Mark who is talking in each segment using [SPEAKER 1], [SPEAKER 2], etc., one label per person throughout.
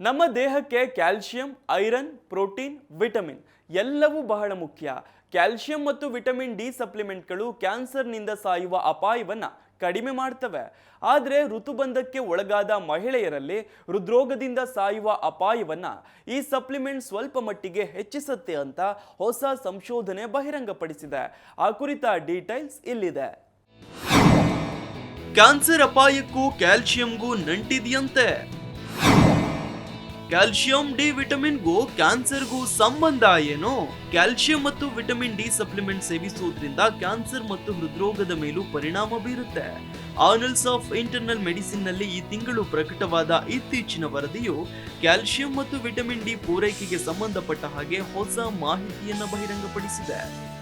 [SPEAKER 1] ನಮ್ಮ ದೇಹಕ್ಕೆ calcium iron, protein, vitamin ಎಲ್ಲವೂ ಬಹಳ ಮುಖ್ಯ. ಕ್ಯಾಲ್ಸಿಯಂ ಮತ್ತು ವಿಟಮಿನ್ ಡಿ ಸಪ್ಲಿಮೆಂಟ್ಗಳು ಕ್ಯಾನ್ಸರ್ನಿಂದ ಸಾಯುವ ಅಪಾಯವನ್ನು ಕಡಿಮೆ ಮಾಡ್ತವೆ. ಆದರೆ ಋತುಬಂಧಕ್ಕೆ ಒಳಗಾದ ಮಹಿಳೆಯರಲ್ಲಿ ಹೃದ್ರೋಗದಿಂದ ಸಾಯುವ ಅಪಾಯವನ್ನು ಈ ಸಪ್ಲಿಮೆಂಟ್ ಸ್ವಲ್ಪ ಮಟ್ಟಿಗೆ ಹೆಚ್ಚಿಸುತ್ತೆ ಅಂತ ಹೊಸ ಸಂಶೋಧನೆ ಬಹಿರಂಗಪಡಿಸಿದೆ. ಆ ಕುರಿತ ಡೀಟೈಲ್ಸ್ ಇಲ್ಲಿದೆ. ಕ್ಯಾನ್ಸರ್ ಅಪಾಯಕ್ಕೂ ಕ್ಯಾಲ್ಶಿಯಂಗೂ ನಂಟಿದೆಯಂತೆ. ಕ್ಯಾಲ್ಸಿಯಂ ಡಿ ವಿಟಮಿನ್ಗೂ ಕ್ಯಾನ್ಸರ್ಗೂ ಸಂಬಂಧ ಏನು? ಕ್ಯಾಲ್ಸಿಯಂ ಮತ್ತು ವಿಟಮಿನ್ ಡಿ ಸಪ್ಲಿಮೆಂಟ್ ಸೇವಿಸುವುದರಿಂದ ಕ್ಯಾನ್ಸರ್ ಮತ್ತು ಹೃದ್ರೋಗದ ಮೇಲೂ ಪರಿಣಾಮ ಬೀರುತ್ತೆ. ಆನಲ್ಸ್ ಆಫ್ ಇಂಟರ್ನಲ್ ಮೆಡಿಸಿನ್ನಲ್ಲಿ ಈ ತಿಂಗಳು ಪ್ರಕಟವಾದ ಇತ್ತೀಚಿನ ವರದಿಯು ಕ್ಯಾಲ್ಸಿಯಂ ಮತ್ತು ವಿಟಮಿನ್ ಡಿ ಪೂರೈಕೆಗೆ ಸಂಬಂಧಪಟ್ಟ ಹಾಗೆ ಹೊಸ ಮಾಹಿತಿಯನ್ನು ಬಹಿರಂಗಪಡಿಸಿದೆ.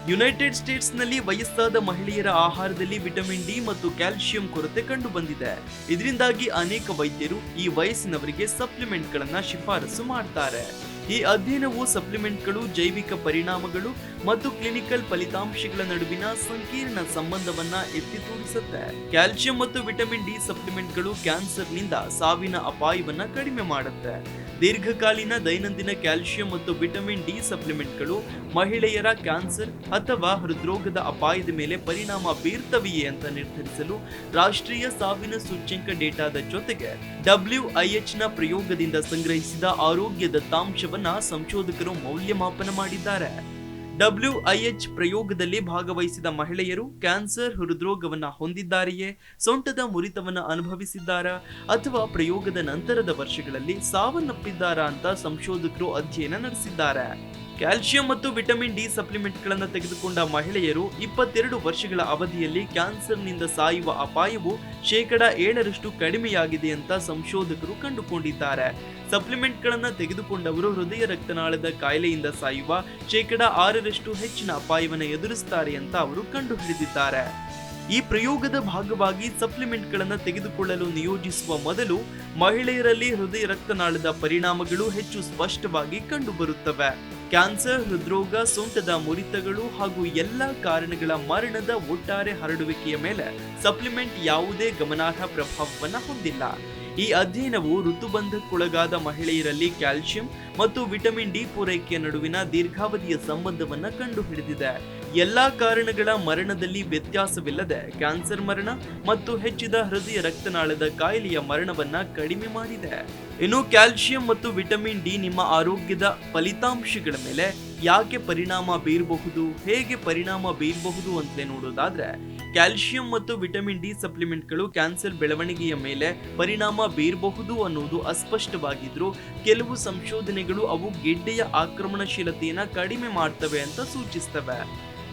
[SPEAKER 1] ಯುನೈಟೆಡ್ ಸ್ಟೇಟ್ಸ್ನಲ್ಲಿ ವಯಸ್ಸಾದ ಮಹಿಳೆಯರ ಆಹಾರದಲ್ಲಿ ವಿಟಮಿನ್ ಡಿ ಮತ್ತು ಕ್ಯಾಲ್ಸಿಯಂ ಕೊರತೆ ಕಂಡು ಬಂದಿದೆ ಇದರಿಂದಾಗಿ ಅನೇಕ ವೈದ್ಯರು ಈ ವಯಸ್ಸಿನವರಿಗೆ ಸಪ್ಲಿಮೆಂಟ್ ಗಳನ್ನ ಶಿಫಾರಸು ಮಾಡ್ತಾರೆ. ಈ ಅಧ್ಯಯನವು ಸಪ್ಲಿಮೆಂಟ್ಗಳು, ಜೈವಿಕ ಪರಿಣಾಮಗಳು ಮತ್ತು ಕ್ಲಿನಿಕಲ್ ಫಲಿತಾಂಶಗಳ ನಡುವಿನ ಸಂಕೀರ್ಣ ಸಂಬಂಧವನ್ನ ಎತ್ತಿ ತೋರಿಸುತ್ತೆ. ಕ್ಯಾಲ್ಸಿಯಂ ಮತ್ತು ವಿಟಮಿನ್ ಡಿ ಸಪ್ಲಿಮೆಂಟ್ಗಳು ಕ್ಯಾನ್ಸರ್ನಿಂದ ಸಾವಿನ ಅಪಾಯವನ್ನ ಕಡಿಮೆ ಮಾಡುತ್ತೆ. ದೀರ್ಘಕಾಲೀನ ದೈನಂದಿನ ಕ್ಯಾಲ್ಸಿಯಂ ಮತ್ತು ವಿಟಮಿನ್ ಡಿ ಸಪ್ಲಿಮೆಂಟ್ಗಳು ಮಹಿಳೆಯರ ಕ್ಯಾನ್ಸರ್ ಅಥವಾ ಹೃದ್ರೋಗದ ಅಪಾಯದ ಮೇಲೆ ಪರಿಣಾಮ ಬೀರ್ತವೆಯೇ ಅಂತ ನಿರ್ಧರಿಸಲು ರಾಷ್ಟ್ರೀಯ ಸಾವಿನ ಸೂಚ್ಯಂಕ ಡೇಟಾದ ಜೊತೆಗೆ ಡಬ್ಲ್ಯೂಐಎಚ್ನ ಪ್ರಯೋಗದಿಂದ ಸಂಗ್ರಹಿಸಿದ ಆರೋಗ್ಯ ದತ್ತಾಂಶವನ್ನ ಸಂಶೋಧಕರು ಮೌಲ್ಯಮಾಪನ ಮಾಡಿದ್ದಾರೆ. ಡಬ್ಲ್ಯೂಐಎಚ್ ಪ್ರಯೋಗದಲ್ಲಿ ಭಾಗವಹಿಸಿದ ಮಹಿಳೆಯರು ಕ್ಯಾನ್ಸರ್ ಹೃದ್ರೋಗವನ್ನು ಹೊಂದಿದ್ದಾರೆಯೇ? ಸೊಂಟದ ಮುರಿತವನ್ನು ಅನುಭವಿಸಿದ್ದಾರಾ? ಅಥವಾ ಪ್ರಯೋಗದ ನಂತರದ ವರ್ಷಗಳಲ್ಲಿ ಸಾವನ್ನಪ್ಪಿದ್ದಾರಾ ಅಂತ ಸಂಶೋಧಕರು ಅಧ್ಯಯನ ನಡೆಸಿದ್ದಾರೆ. ಕ್ಯಾಲ್ಸಿಯಂ ಮತ್ತು ವಿಟಮಿನ್ ಡಿ ಸಪ್ಲಿಮೆಂಟ್ಗಳನ್ನು ತೆಗೆದುಕೊಂಡ ಮಹಿಳೆಯರು ಇಪ್ಪತ್ತೆರಡು ವರ್ಷಗಳ ಅವಧಿಯಲ್ಲಿ ಕ್ಯಾನ್ಸರ್ನಿಂದ ಸಾಯುವ ಅಪಾಯವು ಶೇಕಡ ಏಳರಷ್ಟು ಕಡಿಮೆಯಾಗಿದೆ ಅಂತ ಸಂಶೋಧಕರು ಕಂಡುಕೊಂಡಿದ್ದಾರೆ. ಸಪ್ಲಿಮೆಂಟ್ಗಳನ್ನು ತೆಗೆದುಕೊಂಡವರು ಹೃದಯ ರಕ್ತನಾಳದ ಕಾಯಿಲೆಯಿಂದ ಸಾಯುವ ಶೇಕಡ ಆರರಷ್ಟು ಹೆಚ್ಚಿನ ಅಪಾಯವನ್ನು ಎದುರಿಸುತ್ತಾರೆ ಅಂತ ಅವರು ಕಂಡುಹಿಡಿದಿದ್ದಾರೆ. ಈ ಪ್ರಯೋಗದ ಭಾಗವಾಗಿ ಸಪ್ಲಿಮೆಂಟ್ಗಳನ್ನು ತೆಗೆದುಕೊಳ್ಳಲು ನಿಯೋಜಿಸುವ ಮೊದಲು ಮಹಿಳೆಯರಲ್ಲಿ ಹೃದಯ ರಕ್ತನಾಳದ ಪರಿಣಾಮಗಳು ಹೆಚ್ಚು ಸ್ಪಷ್ಟವಾಗಿ ಕಂಡುಬರುತ್ತವೆ. ಕ್ಯಾನ್ಸರ್, ಹೃದ್ರೋಗ ಸೊಂಟದ ಮುರಿತಗಳು ಹಾಗೂ ಎಲ್ಲ ಕಾರಣಗಳ ಮರಣದ ಒಟ್ಟಾರೆ ಹರಡುವಿಕೆಯ ಮೇಲೆ ಸಪ್ಲಿಮೆಂಟ್ ಯಾವುದೇ ಗಮನಾರ್ಹ ಪ್ರಭಾವವನ್ನು ಹೊಂದಿಲ್ಲ. ಈ ಅಧ್ಯಯನವು ಋತುಬಂಧಕ್ಕೊಳಗಾದ ಮಹಿಳೆಯರಲ್ಲಿ ಕ್ಯಾಲ್ಸಿಯಂ ಮತ್ತು ವಿಟಮಿನ್ ಡಿ ಪೂರೈಕೆಯ ನಡುವಿನ ದೀರ್ಘಾವಧಿಯ ಸಂಬಂಧವನ್ನು ಕಂಡುಹಿಡಿದಿದೆ. ಎಲ್ಲಾ ಕಾರಣಗಳ ಮರಣದಲ್ಲಿ ವ್ಯತ್ಯಾಸವಿಲ್ಲದೆ ಕ್ಯಾನ್ಸರ್ ಮರಣ ಮತ್ತು ಹೆಚ್ಚಿದ ಹೃದಯ ರಕ್ತನಾಳದ ಕಾಯಿಲೆಯ ಮರಣವನ್ನ ಕಡಿಮೆ ಮಾಡಿದೆ. ಇನ್ನು ಕ್ಯಾಲ್ಸಿಯಂ ಮತ್ತು ವಿಟಮಿನ್ ಡಿ ನಿಮ್ಮ ಆರೋಗ್ಯದ ಫಲಿತಾಂಶಗಳ ಮೇಲೆ ಯಾಕೆ ಪರಿಣಾಮ ಬೀರಬಹುದು, ಹೇಗೆ ಪರಿಣಾಮ ಬೀರಬಹುದು ಅಂತಲೇ ನೋಡೋದಾದ್ರೆ ಕ್ಯಾಲ್ಸಿಯಂ ಮತ್ತು ವಿಟಮಿನ್ ಡಿ ಸಪ್ಲಿಮೆಂಟ್ಗಳು ಕ್ಯಾನ್ಸರ್ ಬೆಳವಣಿಗೆಯ ಮೇಲೆ ಪರಿಣಾಮ ಬೀರಬಹುದು ಅನ್ನೋದು ಅಸ್ಪಷ್ಟವಾಗಿದ್ರು ಕೆಲವು ಸಂಶೋಧನೆಗಳು ಅವು ಗೆಡ್ಡೆಯ ಆಕ್ರಮಣಶೀಲತೆಯನ್ನು ಕಡಿಮೆ ಮಾಡ್ತವೆ ಅಂತ ಸೂಚಿಸ್ತವೆ.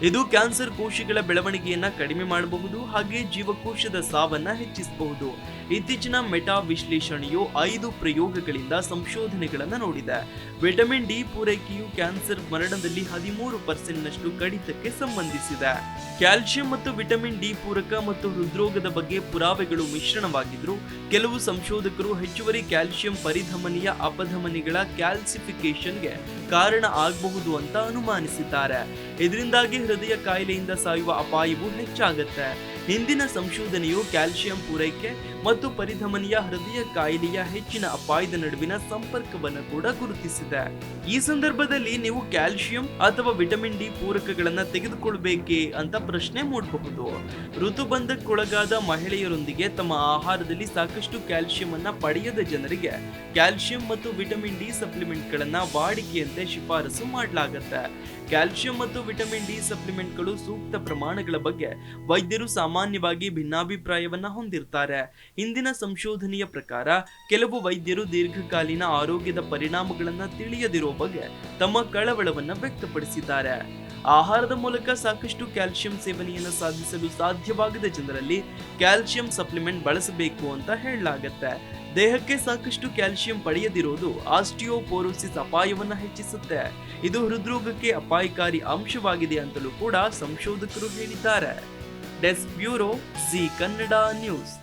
[SPEAKER 1] ಇದು ಕ್ಯಾನ್ಸರ್ ಕೋಶಗಳ ಬೆಳವಣಿಗೆಯನ್ನು ಕಡಿಮೆ ಮಾಡಬಹುದು, ಹಾಗೆ ಜೀವಕೋಶದ ಸಾವನ್ನ ಹೆಚ್ಚಿಸಬಹುದು. ಇತ್ತೀಚಿನ ಮೆಟಾ ವಿಶ್ಲೇಷಣೆಯು ಐದು ಪ್ರಯೋಗಗಳಿಂದ ಸಂಶೋಧನೆಗಳನ್ನು ನೋಡಿದೆ. ವಿಟಮಿನ್ ಡಿ ಪೂರೈಕೆಯು ಕ್ಯಾನ್ಸರ್ ಮರಣದಲ್ಲಿ ಹದಿಮೂರು ಪರ್ಸೆಂಟ್ನಷ್ಟು ಕಡಿತಕ್ಕೆ ಸಂಬಂಧಿಸಿದೆ. ಕ್ಯಾಲ್ಸಿಯಂ ಮತ್ತು ವಿಟಮಿನ್ ಡಿ ಪೂರಕ ಮತ್ತು ಹೃದ್ರೋಗದ ಬಗ್ಗೆ ಪುರಾವೆಗಳು ಮಿಶ್ರಣವಾಗಿದ್ರು, ಕೆಲವು ಸಂಶೋಧಕರು ಹೆಚ್ಚುವರಿ ಕ್ಯಾಲ್ಸಿಯಂ ಪರಿಧಮನಿಯ ಅಪಧಮನಿಗಳ ಕ್ಯಾಲ್ಸಿಫಿಕೇಶನ್ಗೆ ಕಾರಣ ಆಗಬಹುದು ಅಂತ ಅನುಮಾನಿಸಿದ್ದಾರೆ. ಇದರಿಂದಾಗಿ ಹೃದಯ ಕಾಯಿಲೆಯಿಂದ ಸಾಯುವ ಅಪಾಯವು ಹೆಚ್ಚಾಗುತ್ತೆ. ಹಿಂದಿನ ಸಂಶೋಧನೆಯು ಕ್ಯಾಲ್ಸಿಯಂ ಪೂರೈಕೆ ಮತ್ತು ಪರಿಧಮನಿಯ ಹೃದಯ ಕಾಯಿಲೆಯ ಹೆಚ್ಚಿನ ಅಪಾಯದ ನಡುವಿನ ಸಂಪರ್ಕವನ್ನು ಕೂಡ ಗುರುತಿಸಿದೆ. ಈ ಸಂದರ್ಭದಲ್ಲಿ ನೀವು ಕ್ಯಾಲ್ಸಿಯಂ ಅಥವಾ ವಿಟಮಿನ್ ಡಿ ಪೂರಕಗಳನ್ನ ತೆಗೆದುಕೊಳ್ಬೇಕೇ ಅಂತ ಪ್ರಶ್ನೆ ಮೂಡಬಹುದು. ಋತುಬಂಧಕ್ಕೊಳಗಾದ ಮಹಿಳೆಯರೊಂದಿಗೆ ತಮ್ಮ ಆಹಾರದಲ್ಲಿ ಸಾಕಷ್ಟು ಕ್ಯಾಲ್ಸಿಯಂ ಅನ್ನ ಪಡೆಯದ ಜನರಿಗೆ ಕ್ಯಾಲ್ಸಿಯಂ ಮತ್ತು ವಿಟಮಿನ್ ಡಿ ಸಪ್ಲಿಮೆಂಟ್ಗಳನ್ನ ವಾಡಿಕೆಯಂತೆ ಶಿಫಾರಸು ಮಾಡಲಾಗುತ್ತೆ. ಕ್ಯಾಲ್ಸಿಯಂ ಮತ್ತು ವಿಟಮಿನ್ ಡಿ ಸಪ್ಲಿಮೆಂಟ್ಗಳು ಸೂಕ್ತ ಪ್ರಮಾಣಗಳ ಬಗ್ಗೆ ವೈದ್ಯರು ಸಾಮಾನ್ಯವಾಗಿ ಭಿನ್ನಾಭಿಪ್ರಾಯವನ್ನ ಹೊಂದಿರ್ತಾರೆ. ಇಂದಿನ ಸಂಶೋಧನೆಯ ಪ್ರಕಾರ ಕೆಲವು ವೈದ್ಯರು ದೀರ್ಘಕಾಲೀನ ಆರೋಗ್ಯದ ಪರಿಣಾಮಗಳನ್ನ ತಿಳಿಯದಿರೋ ಬಗ್ಗೆ ತಮ್ಮ ಕಳವಳವನ್ನು ವ್ಯಕ್ತಪಡಿಸಿದ್ದಾರೆ. ಆಹಾರದ ಮೂಲಕ ಸಾಕಷ್ಟು ಕ್ಯಾಲ್ಸಿಯಂ ಸೇವನೆಯನ್ನು ಸಾಧಿಸಲು ಸಾಧ್ಯವಾಗದ ಜನರಲ್ಲಿ ಕ್ಯಾಲ್ಸಿಯಂ ಸಪ್ಲಿಮೆಂಟ್ ಬಳಸಬೇಕು ಅಂತ ಹೇಳಲಾಗತ್ತೆ. ದೇಹಕ್ಕೆ ಸಾಕಷ್ಟು ಕ್ಯಾಲ್ಸಿಯಂ ಪಡೆಯದಿರೋದು ಆಸ್ಟಿಯೋಪೋರೋಸಿಸ್ ಅಪಾಯವನ್ನು ಹೆಚ್ಚಿಸುತ್ತೆ. ಇದು ಹೃದ್ರೋಗಕ್ಕೆ ಅಪಾಯಕಾರಿ ಅಂಶವಾಗಿದೆ ಅಂತಲೂ ಕೂಡ ಸಂಶೋಧಕರು ಹೇಳಿದ್ದಾರೆ. Desk bureau Zee Kannada news.